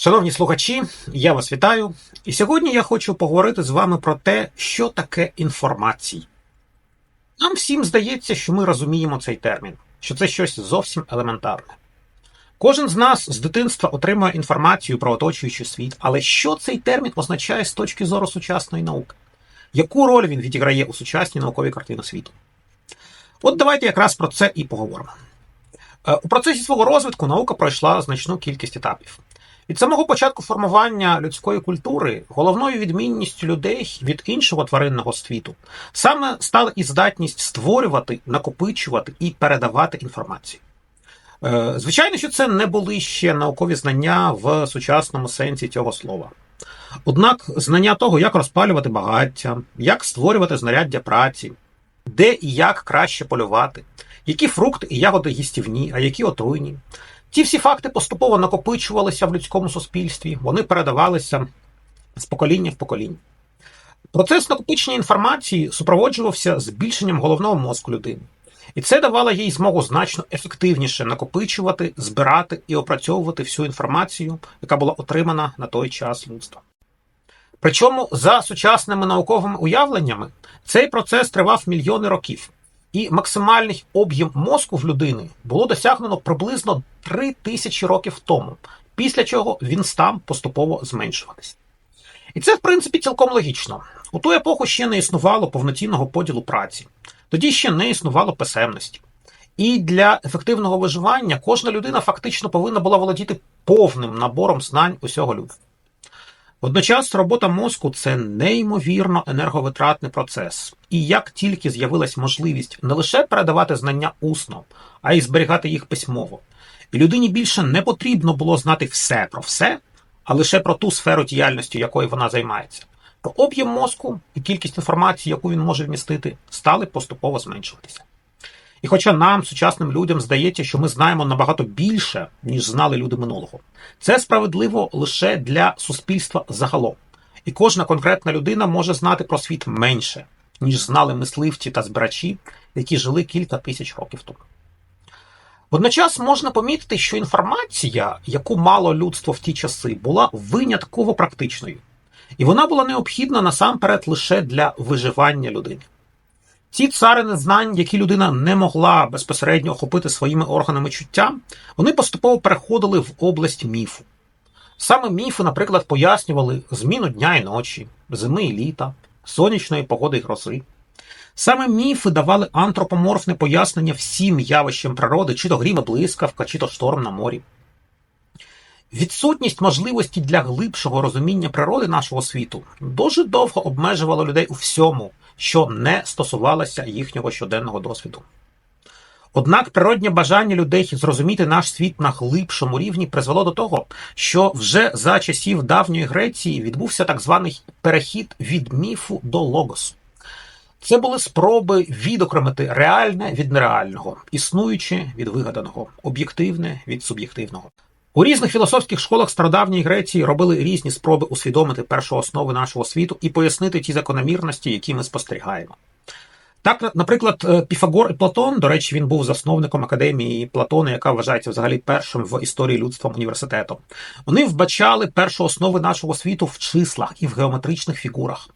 Шановні слухачі, я вас вітаю. І сьогодні я хочу поговорити з вами про те, що таке інформація. Нам всім здається, що ми розуміємо цей термін, що це щось зовсім елементарне. Кожен з нас з дитинства отримує інформацію про оточуючий світ, але що цей термін означає з точки зору сучасної науки? Яку роль він відіграє у сучасній науковій картині світу? От давайте якраз про це і поговоримо. Е, У процесі свого розвитку наука пройшла значну кількість етапів. Від самого початку формування людської культури головною відмінністю людей від іншого тваринного світу саме стала і здатність створювати, накопичувати і передавати інформацію. Е, Звичайно, що це не були ще наукові знання в сучасному сенсі цього слова. Однак знання того, як розпалювати багаття, як створювати знаряддя праці, де і як краще полювати, які фрукти і ягоди їстівні, а які отруйні. Ті всі факти поступово накопичувалися в людському суспільстві, вони передавалися з покоління в покоління. Процес накопичення інформації супроводжувався збільшенням головного мозку людини. І це давало їй змогу значно ефективніше накопичувати, збирати і опрацьовувати всю інформацію, яка була отримана на той час людства. Причому за сучасними науковими уявленнями цей процес тривав мільйони років, і максимальний об'єм мозку в людини було досягнено приблизно 3 тисячі років тому, після чого він став поступово зменшуватися. І це, в принципі, цілком логічно. У ту епоху ще не існувало повноцінного поділу праці, тоді ще не існувало писемності. І для ефективного виживання кожна людина фактично повинна була володіти повним набором знань усього людства. Водночас робота мозку це неймовірно енерговитратний процес. І як тільки з'явилась можливість не лише передавати знання усно, а й зберігати їх письмово, і людині більше не потрібно було знати все про все, а лише про ту сферу діяльності, якою вона займається, то об'єм мозку і кількість інформації, яку він може вмістити, стали поступово зменшуватися. І хоча нам, сучасним людям, здається, що ми знаємо набагато більше, ніж знали люди минулого, це справедливо лише для суспільства загалом. І кожна конкретна людина може знати про світ менше, ніж знали мисливці та збирачі, які жили кілька тисяч років тому. Водночас можна помітити, що інформація, яку мало людство в ті часи, була винятково практичною, і вона була необхідна насамперед лише для виживання людини. Ці царини знань, які людина не могла безпосередньо охопити своїми органами чуття, вони поступово переходили в область міфу. Саме міфи, наприклад, пояснювали зміну дня і ночі, зими і літа, сонячної погоди й грози. Саме міфи давали антропоморфне пояснення всім явищам природи, чи то грім і блискавка, чи то шторм на морі. Відсутність можливості для глибшого розуміння природи нашого світу дуже довго обмежувала людей у всьому, що не стосувалося їхнього щоденного досвіду. Однак природнє бажання людей зрозуміти наш світ на глибшому рівні призвело до того, що вже за часів давньої Греції відбувся так званий перехід від міфу до логосу. Це були спроби відокремити реальне від нереального, існуюче від вигаданого, об'єктивне від суб'єктивного. У різних філософських школах стародавньої Греції робили різні спроби усвідомити першу основи нашого світу і пояснити ті закономірності, які ми спостерігаємо. Так, наприклад, е, Піфагор і Платон, до речі, він був засновником академії Платона, яка вважається взагалі першим в історії людства університетом. Вони вбачали першу основи нашого світу в числах і в геометричних фігурах.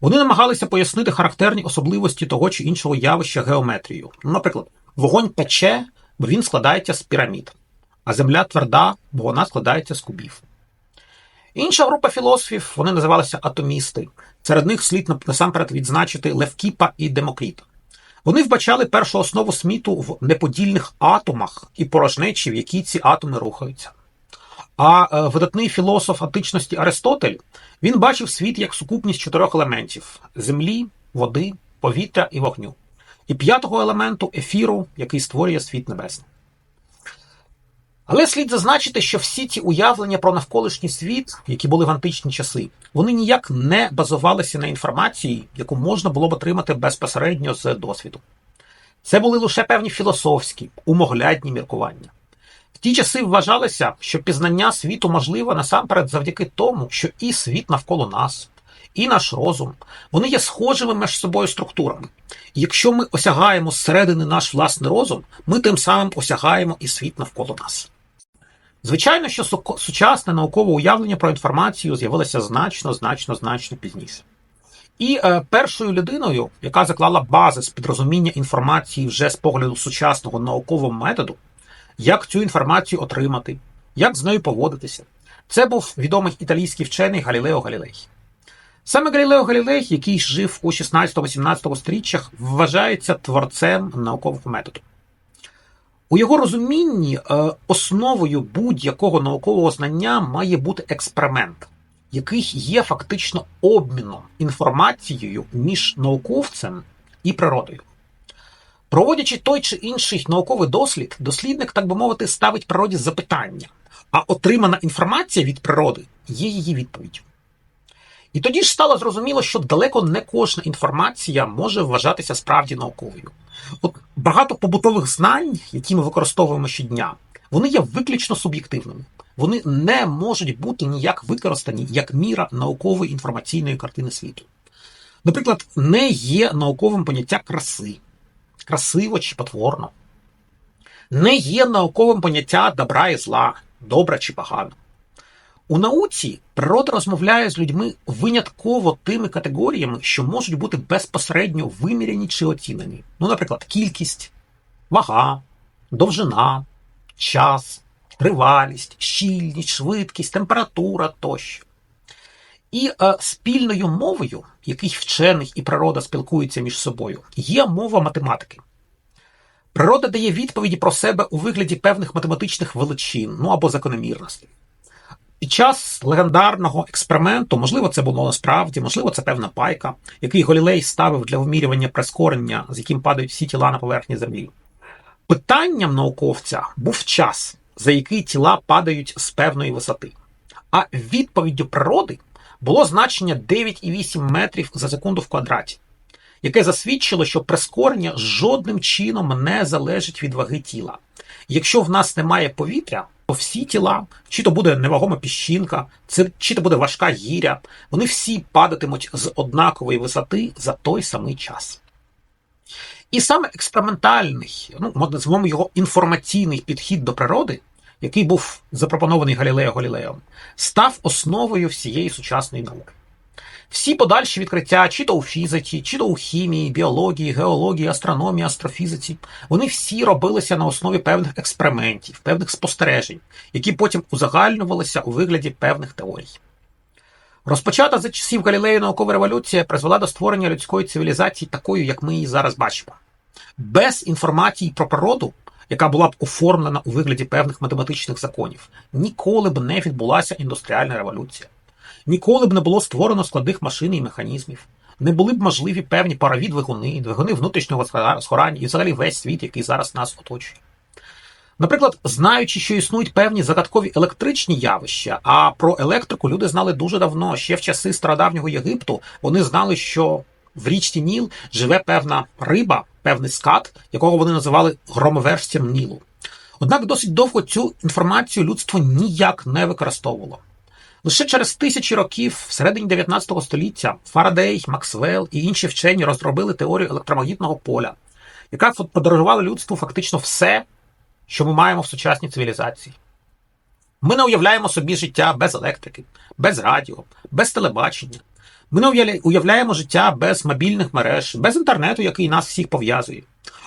Вони намагалися пояснити характерні особливості того чи іншого явища геометрією. Ну, Наприклад, вогонь пече, бо він складається з пірамід, а земля тверда, бо вона складається з кубів. Інша група філософів вони називалися атомісти. Серед них слід насамперед відзначити Левкіпа і Демокріта. Вони вбачали першу основу світу в неподільних атомах і порожнечі, в якій ці атоми рухаються. А е, видатний філософ античності Аристотель він бачив світ як сукупність чотирьох елементів: землі, води, повітря і вогню, і п'ятого елементу ефіру, який створює світ небесний. Але слід зазначити, що всі ці уявлення про навколишній світ, які були в античні часи, вони ніяк не базувалися на інформації, яку можна було б отримати безпосередньо з досвіду. Це були лише певні філософські, умоглядні міркування. В ті часи вважалося, що пізнання світу можливе насамперед завдяки тому, що і світ навколо нас, і наш розум, вони є схожими між собою структурами. І якщо ми осягаємо зсередини наш власний розум, ми тим самим осягаємо і світ навколо нас. Звичайно, що сучасне наукове уявлення про інформацію з'явилося значно, значно, значно пізніше. І е, першою людиною, яка заклала бази з підрозуміння інформації вже з погляду сучасного наукового методу, як цю інформацію отримати, як з нею поводитися, це був відомий італійський вчений Галілео Галілей. Саме Галілео Галілей, який жив у 16-17 сторіччях, вважається творцем наукового методу. У його розумінні е, основою будь-якого наукового знання має бути експеримент, який є фактично обміном інформацією між науковцем і природою. Проводячи той чи інший науковий дослід, дослідник, так би мовити, ставить природі запитання, а отримана інформація від природи є її відповіддю. І тоді ж стало зрозуміло, що далеко не кожна інформація може вважатися справді науковою. От багато побутових знань, які ми використовуємо щодня, вони є виключно суб'єктивними. Вони не можуть бути ніяк використані як міра наукової інформаційної картини світу. Наприклад, не є науковим поняття краси, красиво чи потворно. Не є науковим поняття добра і зла, добре чи погано. У науці природа розмовляє з людьми винятково тими категоріями, що можуть бути безпосередньо виміряні чи оцінені. Ну, наприклад, кількість, вага, довжина, час, тривалість, щільність, швидкість, температура тощо. І е, спільною мовою, яких вчених і природа спілкуються між собою, є мова математики. Природа дає відповіді про себе у вигляді певних математичних величин, ну або закономірностей. Під час легендарного експерименту, можливо, це було насправді, можливо, це певна пайка, який Голілей ставив для вимірювання прискорення, з яким падають всі тіла на поверхні Землі. Питанням науковця був час, за який тіла падають з певної висоти. А відповіддю природи було значення 9,8 метрів за секунду в квадраті, яке засвідчило, що прискорення жодним чином не залежить від ваги тіла. Якщо в нас немає повітря, всі тіла, чи то буде невагома піщинка, чи то буде важка гіря, вони всі падатимуть з однакової висоти за той самий час. І саме експериментальний, ну, назвемо його інформаційний підхід до природи, який був запропонований Галілео Галілеєм, став основою всієї сучасної науки. Всі подальші відкриття, чи то у фізиці, чи то у хімії, біології, геології, астрономії, астрофізиці, вони всі робилися на основі певних експериментів, певних спостережень, які потім узагальнювалися у вигляді певних теорій. Розпочата за часів Галілею наукова революція призвела до створення людської цивілізації такою, як ми її зараз бачимо. Без інформації про природу, яка була б оформлена у вигляді певних математичних законів, ніколи б не відбулася індустріальна революція. Ніколи б не було створено складних машин і механізмів, не були б можливі певні парові двигуни, двигуни внутрішнього згора- згорання і взагалі весь світ, який зараз нас оточує. Наприклад, знаючи, що існують певні загадкові електричні явища, а про електрику люди знали дуже давно, ще в часи стародавнього Єгипту, вони знали, що в річці Ніл живе певна риба, певний скат, якого вони називали громовержцем Нілу. Однак досить довго цю інформацію людство ніяк не використовувало. Лише через тисячі років, всередині 19 століття, Фарадей, Максвелл і інші вчені розробили теорію електромагнітного поля, яка подарувала людству фактично все, що ми маємо в сучасній цивілізації. Ми не уявляємо собі життя без електрики, без радіо, без телебачення. Ми не уявляємо життя без мобільних мереж, без інтернету, який нас всіх пов'язує.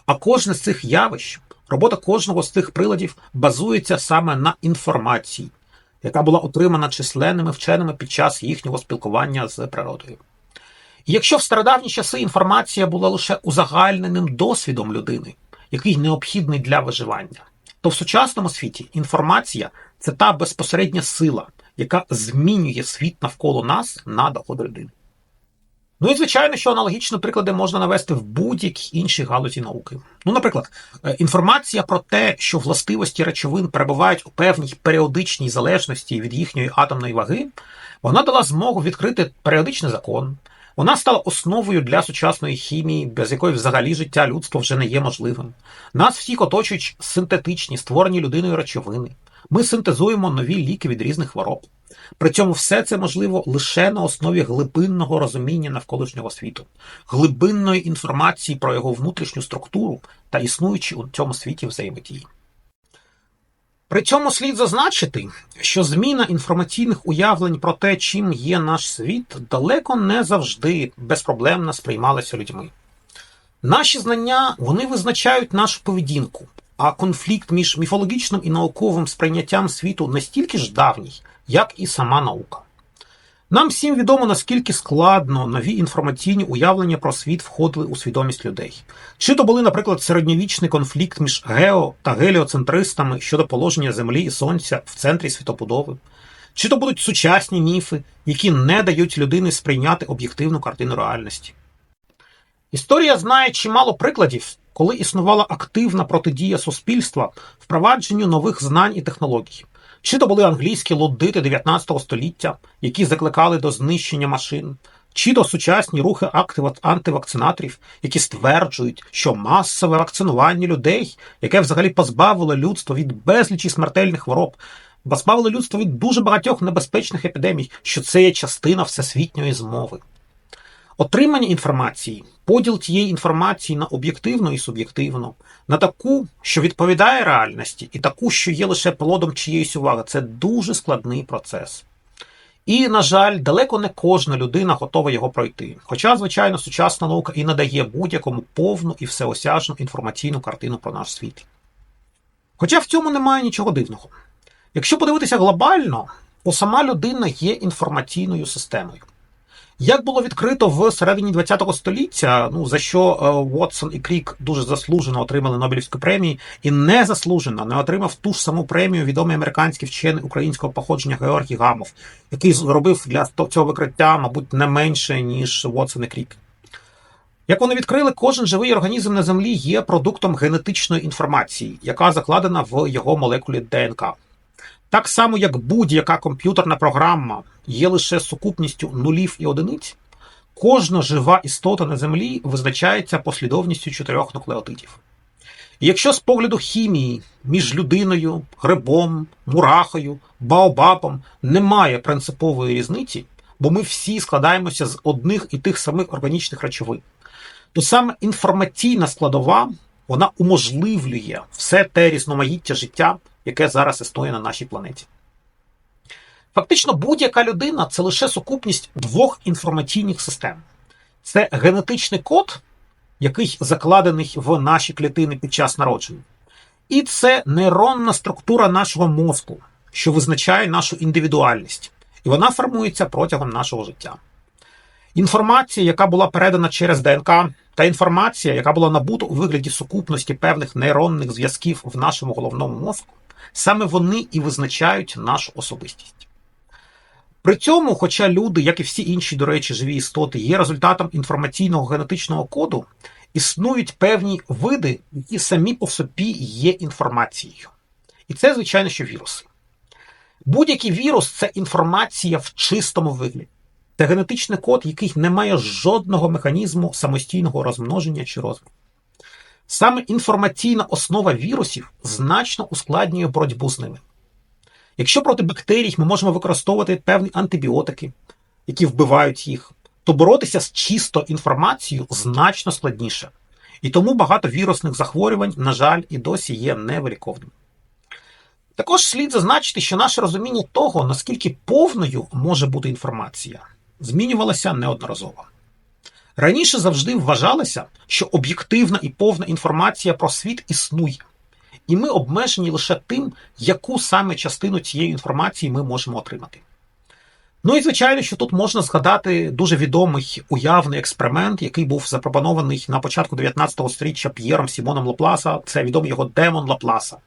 А кожне з цих явищ, робота кожного з цих приладів базується саме на інформації, яка була отримана численними вченими під час їхнього спілкування з природою. І якщо в стародавні часи інформація була лише узагальненим досвідом людини, який необхідний для виживання, то в сучасному світі інформація це та безпосередня сила, яка змінює світ навколо нас на доход людини. Ну і звичайно, що аналогічні приклади можна навести в будь-якій іншій галузі науки. Ну, наприклад, е, інформація про те, що властивості речовин перебувають у певній періодичній залежності від їхньої атомної ваги, вона дала змогу відкрити періодичний закон. Вона стала основою для сучасної хімії, без якої взагалі життя людства вже не є можливим. Нас всіх оточують синтетичні, створені людиною речовини. Ми синтезуємо нові ліки від різних хвороб. При цьому все це можливо лише на основі глибинного розуміння навколишнього світу, глибинної інформації про його внутрішню структуру та існуючі у цьому світі взаємодії. При цьому слід зазначити, що зміна інформаційних уявлень про те, чим є наш світ, далеко не завжди безпроблемно сприймалася людьми. Наші знання вони визначають нашу поведінку, а конфлікт між міфологічним і науковим сприйняттям світу настільки ж давній, як і сама наука. Нам всім відомо, наскільки складно нові інформаційні уявлення про світ входили у свідомість людей. Чи то були, наприклад, середньовічний конфлікт між гео та геліоцентристами щодо положення Землі і Сонця в центрі світоподоби, чи то будуть сучасні міфи, які не дають людині сприйняти об'єктивну картину реальності. Історія знає чимало прикладів, коли існувала активна протидія суспільства впровадженню нових знань і технологій. Чи то були англійські лудити 19 століття, які закликали до знищення машин, чи то сучасні рухи антивакцинаторів, які стверджують, що масове вакцинування людей, яке взагалі позбавило людство від безлічі смертельних хвороб, позбавило людство від дуже багатьох небезпечних епідемій, що це є частина всесвітньої змови. Отримання інформації, поділ тієї інформації на об'єктивну і суб'єктивну, на таку, що відповідає реальності, і таку, що є лише плодом чиєїсь уваги, це дуже складний процес. І, на жаль, далеко не кожна людина готова його пройти. Хоча, звичайно, сучасна наука і надає будь-якому повну і всеосяжну інформаційну картину про наш світ. Хоча в цьому немає нічого дивного. Якщо подивитися глобально, то сама людина є інформаційною системою. Як було відкрито в середині ХХ століття, ну за що е, Вотсон і Крік дуже заслужено отримали Нобелівську премію, і незаслужено не отримав ту ж саму премію відомий американський вчений українського походження Георгій Гамов, який зробив для цього викриття, мабуть, не менше ніж Вотсон і Крік. Як вони відкрили, кожен живий організм на землі є продуктом генетичної інформації, яка закладена в його молекулі ДНК. Так само, як будь-яка комп'ютерна програма є лише сукупністю нулів і одиниць, кожна жива істота на землі визначається послідовністю чотирьох нуклеотидів. І якщо з погляду хімії між людиною, грибом, мурахою, баобабом немає принципової різниці, бо ми всі складаємося з одних і тих самих органічних речовин, то саме інформаційна складова вона уможливлює все те різноманіття життя, яке зараз існує на нашій планеті. Фактично, будь-яка людина це лише сукупність двох інформаційних систем: це генетичний код, який закладений в наші клітини під час народження, і це нейронна структура нашого мозку, що визначає нашу індивідуальність, і вона формується протягом нашого життя. Інформація, яка була передана через ДНК, та інформація, яка була набута у вигляді сукупності певних нейронних зв'язків в нашому головному мозку, саме вони і визначають нашу особистість. При цьому, хоча люди, як і всі інші, до речі, живі істоти, є результатом інформаційного генетичного коду, існують певні види, які самі по собі є інформацією. І це, звичайно, що віруси. Будь-який вірус це інформація в чистому вигляді. Це генетичний код, який не має жодного механізму самостійного розмноження чи розвитку. Саме інформаційна основа вірусів значно ускладнює боротьбу з ними. Якщо проти бактерій ми можемо використовувати певні антибіотики, які вбивають їх, то боротися з чисто інформацією значно складніше. І тому багато вірусних захворювань, на жаль, і досі є невиліковними. Також слід зазначити, що наше розуміння того, наскільки повною може бути інформація, змінювалося неодноразово. Раніше завжди вважалося, що об'єктивна і повна інформація про світ існує, і ми обмежені лише тим, яку саме частину цієї інформації ми можемо отримати. Ну і звичайно, що тут можна згадати дуже відомий уявний експеримент, який був запропонований на початку 19 століття П'єром Сімоном Лапласа, це відомий його демон Лапласа.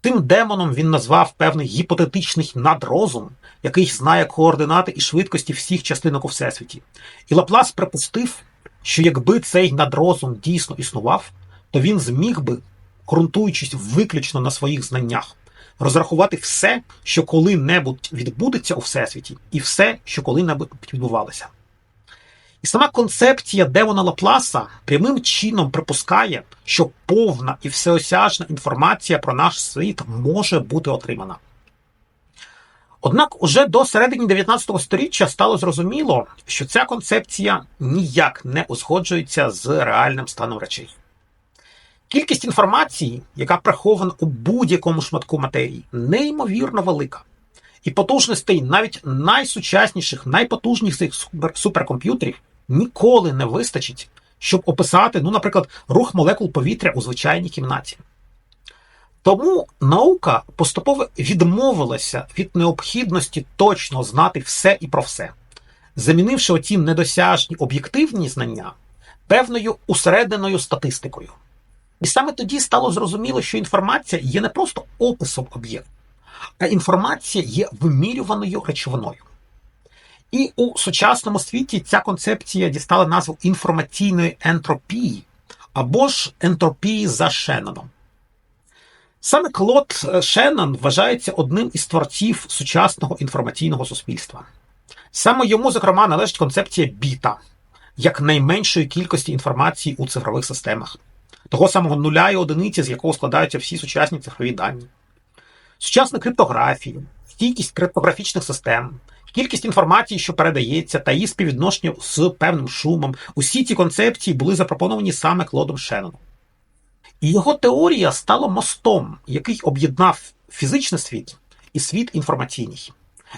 Тим демоном він назвав певний гіпотетичний надрозум, який знає координати і швидкості всіх частинок у всесвіті. І Лаплас припустив, що якби цей надрозум дійсно існував, то він зміг би, ґрунтуючись виключно на своїх знаннях, розрахувати все, що коли-небудь відбудеться у всесвіті, і все, що коли-небудь відбувалося. І сама концепція демона Лапласа прямим чином припускає, що повна і всеосяжна інформація про наш світ може бути отримана. Однак уже до середини 19 століття стало зрозуміло, що ця концепція ніяк не узгоджується з реальним станом речей. Кількість інформації, яка прихована у будь-якому шматку матерії, неймовірно велика. І потужностей навіть найсучасніших, найпотужніших супер- суперкомп'ютерів ніколи не вистачить, щоб описати, ну, наприклад, рух молекул повітря у звичайній кімнаті. Тому наука поступово відмовилася від необхідності точно знати все і про все, замінивши оті недосяжні об'єктивні знання певною усерединою статистикою. І саме тоді стало зрозуміло, що інформація є не просто описом об'єкту, а інформація є вимірюваною речовиною. І у сучасному світі ця концепція дістала назву інформаційної ентропії або ж ентропії за Шенноном. Саме Клод Шеннон вважається одним із творців сучасного інформаційного суспільства. Саме йому, зокрема, належить концепція біта як найменшої кількості інформації у цифрових системах, того самого нуля і одиниці, з якого складаються всі сучасні цифрові дані. Сучасна криптографія, стійкість криптографічних систем, кількість інформації, що передається, та її співвідношення з певним шумом, усі ці концепції були запропоновані саме Клодом Шенноном. І його теорія стала мостом, який об'єднав фізичний світ і світ інформаційний.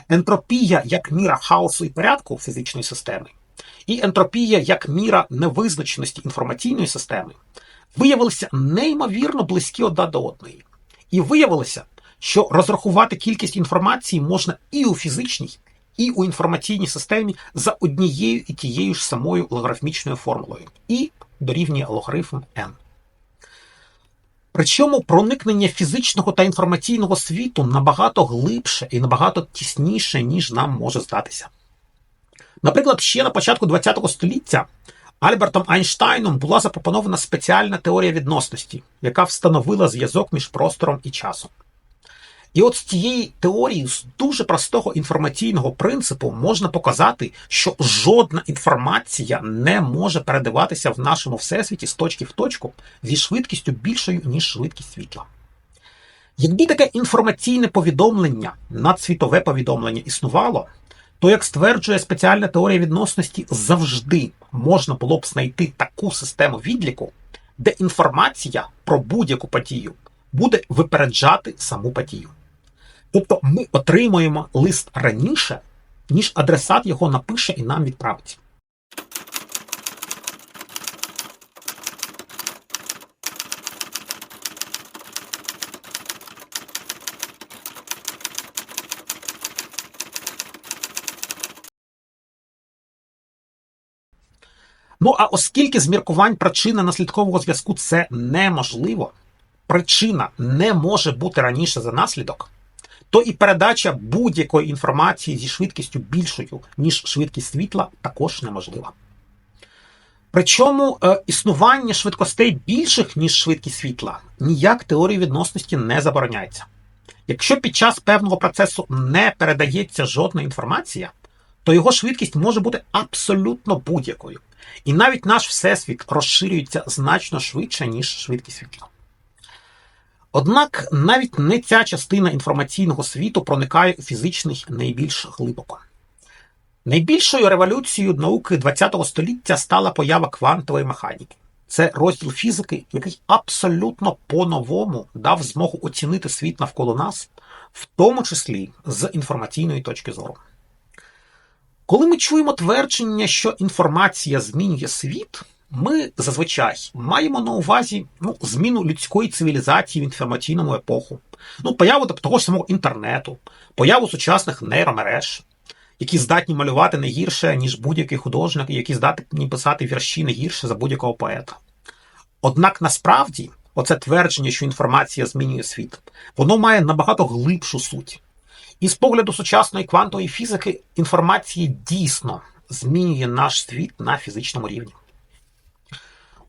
Ентропія як міра хаосу і порядку фізичної системи, і ентропія як міра невизначеності інформаційної системи виявилися неймовірно близькі одна до одної. І виявилося, що розрахувати кількість інформації можна і у фізичній, і у інформаційній системі за однією і тією ж самою логарифмічною формулою, і дорівнює логарифм n. Причому проникнення фізичного та інформаційного світу набагато глибше і набагато тісніше, ніж нам може здатися. Наприклад, ще на початку ХХ століття Альбертом Айнштайном була запропонована спеціальна теорія відносності, яка встановила зв'язок між простором і часом. І от з цієї теорії, з дуже простого інформаційного принципу, можна показати, що жодна інформація не може передаватися в нашому всесвіті з точки в точку зі швидкістю більшою, ніж швидкість світла. Якби таке інформаційне повідомлення, надсвітове повідомлення існувало, то, як стверджує спеціальна теорія відносності, завжди можна було б знайти таку систему відліку, де інформація про будь-яку подію буде випереджати саму подію. Тобто ми отримуємо лист раніше, ніж адресат його напише і нам відправить. Ну а оскільки з міркувань причини наслідкового зв'язку це неможливо, причина не може бути раніше за наслідок, то і передача будь-якої інформації зі швидкістю більшою, ніж швидкість світла, також неможлива. Причому е, існування швидкостей більших, ніж швидкість світла, ніяк теорії відносності не забороняється. Якщо під час певного процесу не передається жодна інформація, то його швидкість може бути абсолютно будь-якою. І навіть наш всесвіт розширюється значно швидше, ніж швидкість світла. Однак навіть не ця частина інформаційного світу проникає у фізичний найбільш глибоко. Найбільшою революцією науки ХХ століття стала поява квантової механіки. Це розділ фізики, який абсолютно по-новому дав змогу оцінити світ навколо нас, в тому числі з інформаційної точки зору. Коли ми чуємо твердження, що інформація змінює світ, ми зазвичай маємо на увазі ну, зміну людської цивілізації в інформаційному епоху, ну, появу того ж самого інтернету, появу сучасних нейромереж, які здатні малювати не гірше, ніж будь-який художник, і які здатні писати вірші не гірше за будь-якого поета. Однак насправді, оце твердження, що інформація змінює світ, воно має набагато глибшу суть. І з погляду сучасної квантової фізики інформація дійсно змінює наш світ на фізичному рівні.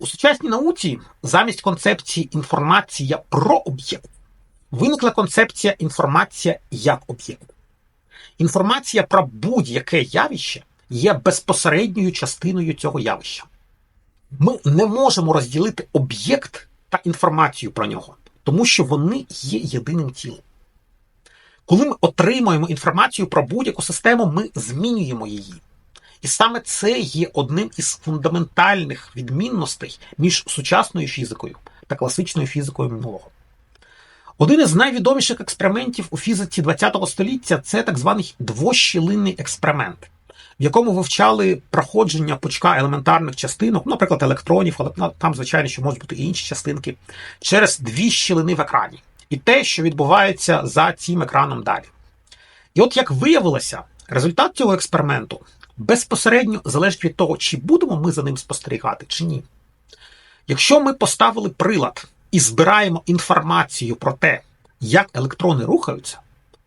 У сучасній науці замість концепції інформація про об'єкт виникла концепція інформація як об'єкт. Інформація про будь-яке явище є безпосередньою частиною цього явища. Ми не можемо розділити об'єкт та інформацію про нього, тому що вони є єдиним тілом. Коли ми отримуємо інформацію про будь-яку систему, ми змінюємо її. І саме це є одним із фундаментальних відмінностей між сучасною фізикою та класичною фізикою минулого. Один із найвідоміших експериментів у фізиці ХХ століття це так званий двощілинний експеримент, в якому вивчали проходження пучка елементарних частинок, наприклад, електронів, але ну, там, звичайно, що можуть бути і інші частинки, через дві щілини в екрані, і те, що відбувається за цим екраном далі. І от як виявилося, результат цього експерименту безпосередньо залежить від того, чи будемо ми за ним спостерігати, чи ні. Якщо ми поставили прилад і збираємо інформацію про те, як електрони рухаються,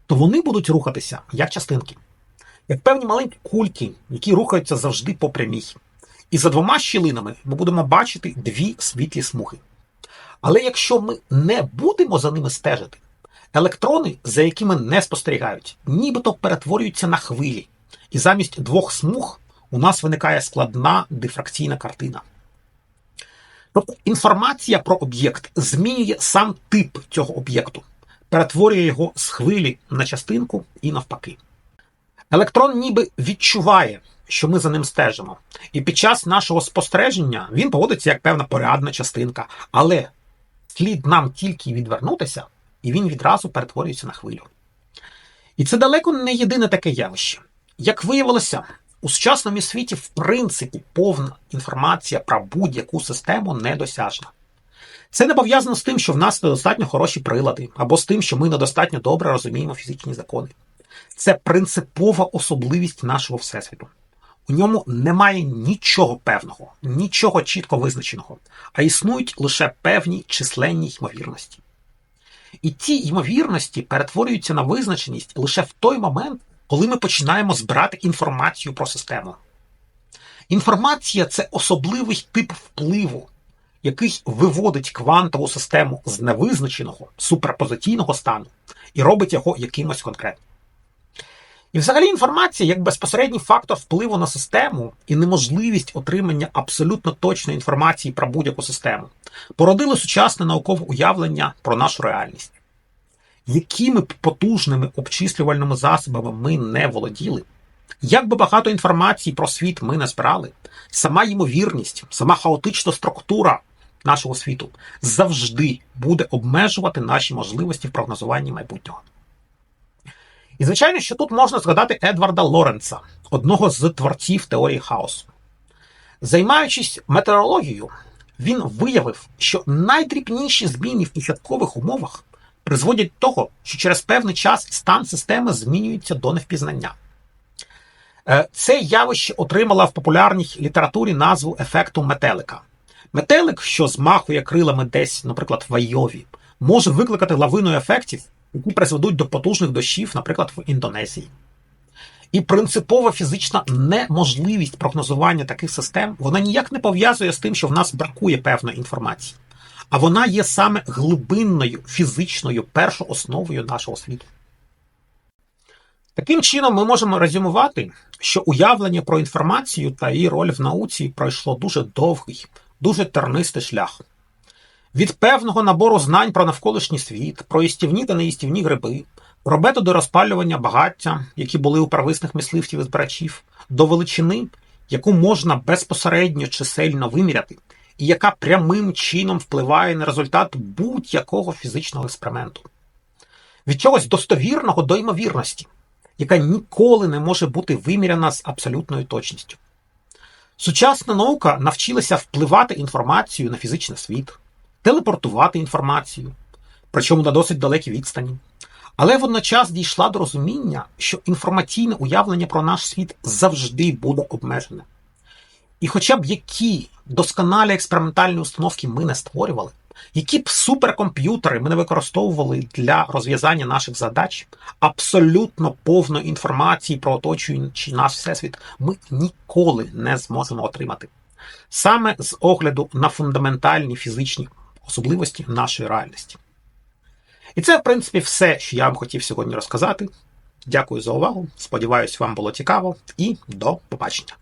то вони будуть рухатися як частинки, як певні маленькі кульки, які рухаються завжди по прямій. І за двома щілинами ми будемо бачити дві світлі смуги. Але якщо ми не будемо за ними стежити, електрони, за якими не спостерігають, нібито перетворюються на хвилі, і замість двох смуг у нас виникає складна дифракційна картина. Тобто інформація про об'єкт змінює сам тип цього об'єкту, перетворює його з хвилі на частинку і навпаки. Електрон ніби відчуває, що ми за ним стежимо, і під час нашого спостереження він поводиться як певна порядна частинка, але слід нам тільки відвернутися, і він відразу перетворюється на хвилю. І це далеко не єдине таке явище. Як виявилося, у сучасному світі, в принципі, повна інформація про будь-яку систему недосяжна. Це не пов'язано з тим, що в нас недостатньо хороші прилади, або з тим, що ми недостатньо добре розуміємо фізичні закони. Це принципова особливість нашого всесвіту. У ньому немає нічого певного, нічого чітко визначеного, а існують лише певні численні ймовірності. І ці ймовірності перетворюються на визначеність лише в той момент, коли ми починаємо збирати інформацію про систему. Інформація це особливий тип впливу, який виводить квантову систему з невизначеного суперпозиційного стану і робить його якимось конкретним. І взагалі інформація як безпосередній фактор впливу на систему і неможливість отримання абсолютно точної інформації про будь-яку систему породили сучасне наукове уявлення про нашу реальність якими б потужними обчислювальними засобами ми не володіли, як би багато інформації про світ ми не збирали, сама ймовірність, сама хаотична структура нашого світу завжди буде обмежувати наші можливості в прогнозуванні майбутнього. І, звичайно, що тут можна згадати Едварда Лоренца, одного з творців теорії хаосу. Займаючись метеорологією, він виявив, що найдрібніші зміни в початкових умовах призводять до того, що через певний час стан системи змінюється до невпізнання. Е, це явище отримало в популярній літературі назву ефекту метелика. Метелик, що змахує крилами десь, наприклад, в Айові, може викликати лавину ефектів, які призведуть до потужних дощів, наприклад, в Індонезії. І принципова фізична неможливість прогнозування таких систем вона ніяк не пов'язує з тим, що в нас бракує певної інформації а вона є саме глибинною фізичною першоосновою нашого світу. Таким чином, ми можемо резюмувати, що уявлення про інформацію та її роль в науці пройшло дуже довгий, дуже тернистий шлях. Від певного набору знань про навколишній світ, про їстівні та неїстівні гриби, про методи розпалювання багаття, які були у первисних мисливців і збирачів, до величини, яку можна безпосередньо чисельно виміряти, і яка прямим чином впливає на результат будь-якого фізичного експерименту. Від чогось достовірного до ймовірності, яка ніколи не може бути виміряна з абсолютною точністю. Сучасна наука навчилася впливати інформацію на фізичний світ, телепортувати інформацію, причому на досить далекій відстані. Але водночас дійшла до розуміння, що інформаційне уявлення про наш світ завжди буде обмежене. І хоча б які досконалі експериментальні установки ми не створювали, які б суперкомп'ютери ми не використовували для розв'язання наших задач, абсолютно повної інформації про оточуючий наш всесвіт ми ніколи не зможемо отримати. Саме з огляду на фундаментальні фізичні особливості нашої реальності. І це, в принципі, все, що я вам хотів сьогодні розказати. Дякую за увагу. Сподіваюсь, вам було цікаво і до побачення.